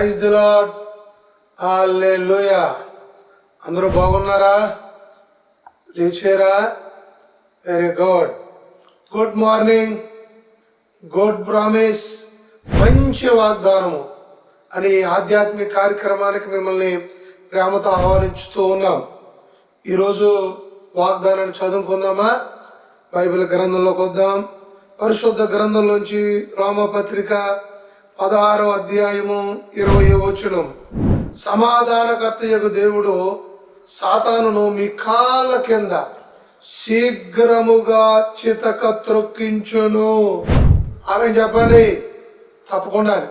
Praise the lord హల్లెలూయా. అందరూ బాగున్నారా? లేచారా? Very good. Good morning. Good promise. మంచి వాగ్దానము అని ఆధ్యాత్మిక కార్యక్రమానికి మిమ్మల్ని ప్రేమతో ఆహ్వానించుతూ ఉన్నాం. ఈరోజు వాగ్దానాన్ని చదువుకుందామా? బైబిల్ గ్రంథంలోకి వద్దాం. పరిశుద్ధ గ్రంథంలోంచి రామపత్రిక పదహారో అధ్యాయము ఇరవై వచనం. సమాధానకర్త యొక్క దేవుడు సాతానును మీ కాళ్ళ కింద శీఘ్రముగా చితక త్రొక్కించును. ఆమె చెప్పండి? తప్పకుండా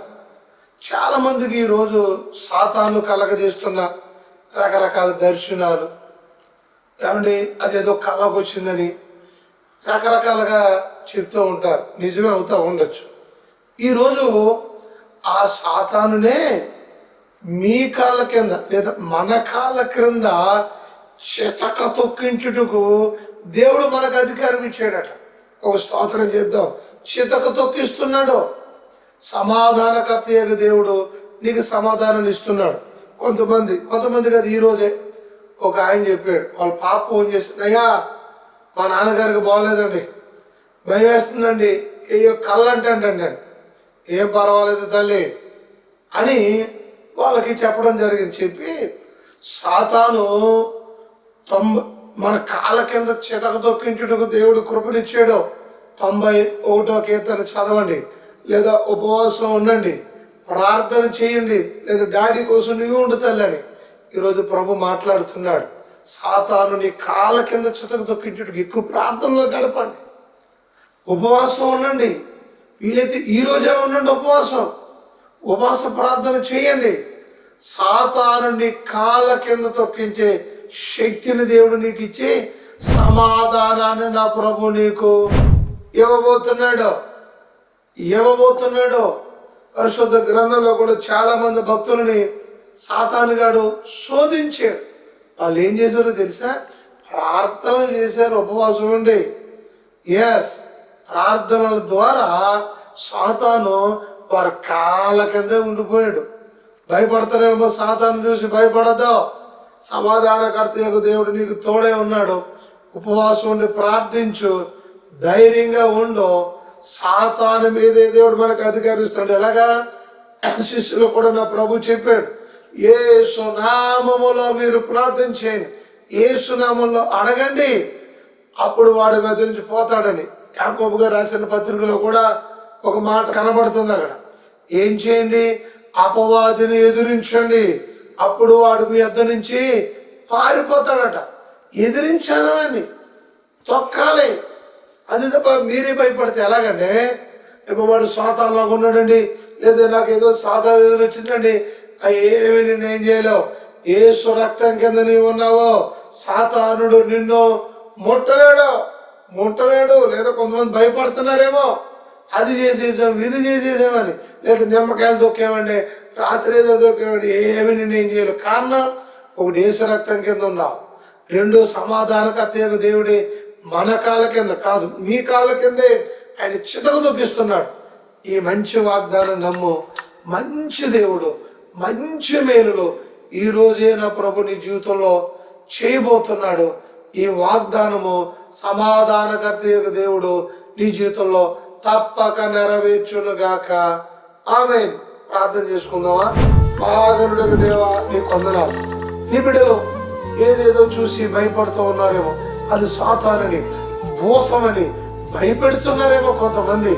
చాలా మందికి ఈరోజు సాతాను కలగజేస్తున్న రకరకాల దర్శనాలు. ఏమండి? అదేదో కళ్ళకు వచ్చిందని రకరకాలుగా చెప్తూ ఉంటారు. నిజమే అవుతా ఉండొచ్చు. ఈరోజు ఆ సాతానునే మీ కాళ్ళ కింద లేదా మన కాళ్ళ క్రింద చితక తొక్కించుటకు దేవుడు మనకు అధికారం ఇచ్చాడట. ఒక స్తోత్రం చెప్దాం. చితక తొక్కిస్తున్నాడు? సమాధానకర్త యొక్క దేవుడు నీకు సమాధానం ఇస్తున్నాడు. కొంతమంది కొంతమంది కదా ఈరోజే ఒక ఆయన చెప్పాడు. వాళ్ళ పాప ఫోన్ చేసింది అయ్యా మా నాన్నగారికి బాగోలేదండి. భయం వేస్తుందండి. ఏ కళ్ళు అంటాడండి ఏం పర్వాలేదు తల్లి అని వాళ్ళకి చెప్పడం జరిగింది. చెప్పి సాతాను తొంభై మన కాళ్ళ కింద చితక తొక్కించుటకు దేవుడు కృపనిచ్చాడు. తొంభై ఒకటో కీర్తన చదవండి. లేదా ఉపవాసం ఉండండి. ప్రార్థన చేయండి. లేదా డాడీ కోసం నువ్వు ఉండు తల్లని ఈరోజు ప్రభు మాట్లాడుతున్నాడు. సాతాను నీ కాళ్ళ కింద చితక తొక్కించుటకు ఎక్కువ ప్రార్థనలో గడపండి. ఉపవాసం ఉండండి. వీలైతే ఈ రోజే ఉండండి ఉపవాసం. ఉపవాస ప్రార్థన చేయండి. సాతానుని కాళ్ళ కింద తొక్కించే శక్తిని దేవుడు నీకు ఇచ్చి సమాధానాన్ని నా ప్రభు నీకు ఇవ్వబోతున్నాడు. ఇవ్వబోతున్నాడు. పరిశుద్ధ గ్రంథంలో కూడా చాలా మంది భక్తులని సాతానుగాడు శోధించాడు. వాళ్ళు ఏం చేశారో తెలుసా? ప్రార్థనలు చేశారు. ఉపవాసం ఉండి. ఎస్ ప్రార్థనల ద్వారా సాతాను వారి కాళ్ళ కిందే ఉండిపోయాడు. భయపడతారేమో సాతాను చూసి భయపడద్దు. సమాధానకర్త యొక్క దేవుడు నీకు తోడే ఉన్నాడు. ఉపవాసం ఉండి ప్రార్థించు. ధైర్యంగా ఉండు. సాతాను మీదే దేవుడు మనకు అధికారిస్తాడు. ఎలాగా? శిష్యులు కూడా నా ప్రభు చెప్పాడు. ఏ సునామములో మీరు ప్రార్థన చేయండి ఏ సునామంలో అడగండి. అప్పుడు వాడి మీద నుంచి పోతాడని. యాకోబు గారు రాసిన పత్రికలో కూడా ఒక మాట కనబడుతుంది అక్కడ. ఏం చేయండి? అపవాదిని ఎదిరించండి. అప్పుడు వాడు మీ అద్ద నుంచి పారిపోతాడట. ఎదిరించాను అని తొక్కాలి. అది తప్ప మీరే భయపడితే ఎలాగంటే ఇప్పుడు వాడు సాతాన్లాగా ఉన్నాడండి. లేదా నాకు ఏదో సాతా ఎదురొచ్చిందండి. ఏమి నేను ఏం చేయలేవు. ఏ సురక్తం కింద నీవు ఉన్నావో సాతానుడు నిన్ను ముట్టలేడు. ముట్టలేడు లేదా కొంతమంది భయపడుతున్నారేమో అది చేసేసాం ఇది చేసేసామని లేదా నిమ్మకాయలు దొక్కేమండి రాత్రి ఏదో దొక్కేమండి ఏమి నేను ఏం కారణం ఒకటి ఏసు రక్తం కింద ఉన్నావు. రెండు సమాధానకర్త యొక్క దేవుడి మన కాళ్ళ కింద కాదు మీ కాళ్ళ కిందే ఆయన చితకు దొక్కిస్తున్నాడు ఈ మంచి వాగ్దానం నమ్ము మంచి దేవుడు మంచి మేలులు ఈ రోజే నా ప్రభు నీ జీవితంలో చేయబోతున్నాడు. ఈ వాగ్దానము సమాధానకర్త యొక్క దేవుడు నీ జీవితంలో తప్పక నెరవేర్చునుగాక. ఆమె ప్రార్థన చేసుకుందామా? మహాగరుడకు దేవా నీ కొందనాలు నీ బిడ్డలు ఏదేదో చూసి భయపడుతూ ఉన్నారేమో. అది సాతానని భూతమని భయపెడుతున్నారేమో కొంతమంది.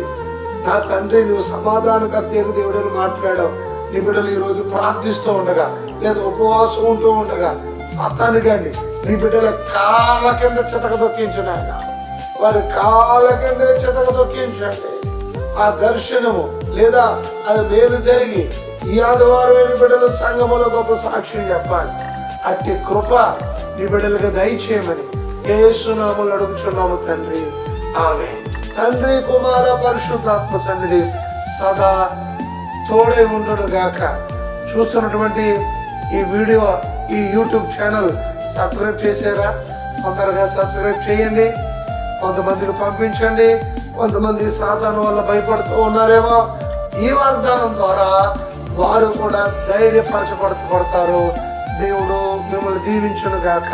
నా తండ్రి నువ్వు సమాధానకర్త దేవుడని మాట్లాడావు. నీ బిడ్డలు ఈరోజు ప్రార్థిస్తూ ఉండగా లేదా ఉపవాసం ఉంటూ ఉండగా సతానికండి నీ బిడ్డల కాళ్ళ కింద చితక తొక్కించున్నాయన వారి కాళ్ళ కింద చితక తొక్కించండి ఆ దర్శనము లేదా అది మేలు జరిగి ఈ ఆదివారమైన బిడ్డలు సంఘములో గొప్ప సాక్ష్యం చెప్పాలి. అట్టి కృప నీ బిడ్డలకు దయచేయమని ఏసునాములు అడుగుచున్నాము తండ్రి. ఆమె తండ్రి కుమార పరిశుద్ధాత్మ సన్నిధి సదా తోడే ఉండును గాక. చూస్తున్నటువంటి ఈ వీడియో ఈ యూట్యూబ్ ఛానల్ సబ్స్క్రైబ్ చేసారా తొందరగా సబ్స్క్రైబ్ చేయండి. కొంతమందికి పంపించండి. కొంతమంది సాధారణ వల్ల భయపడుతూ ఉన్నారేమో. ఈ వాగ్దానం ద్వారా వారు కూడా ధైర్యపరచబడతారు దేవుడు మిమ్మల్ని దీవించును గాక.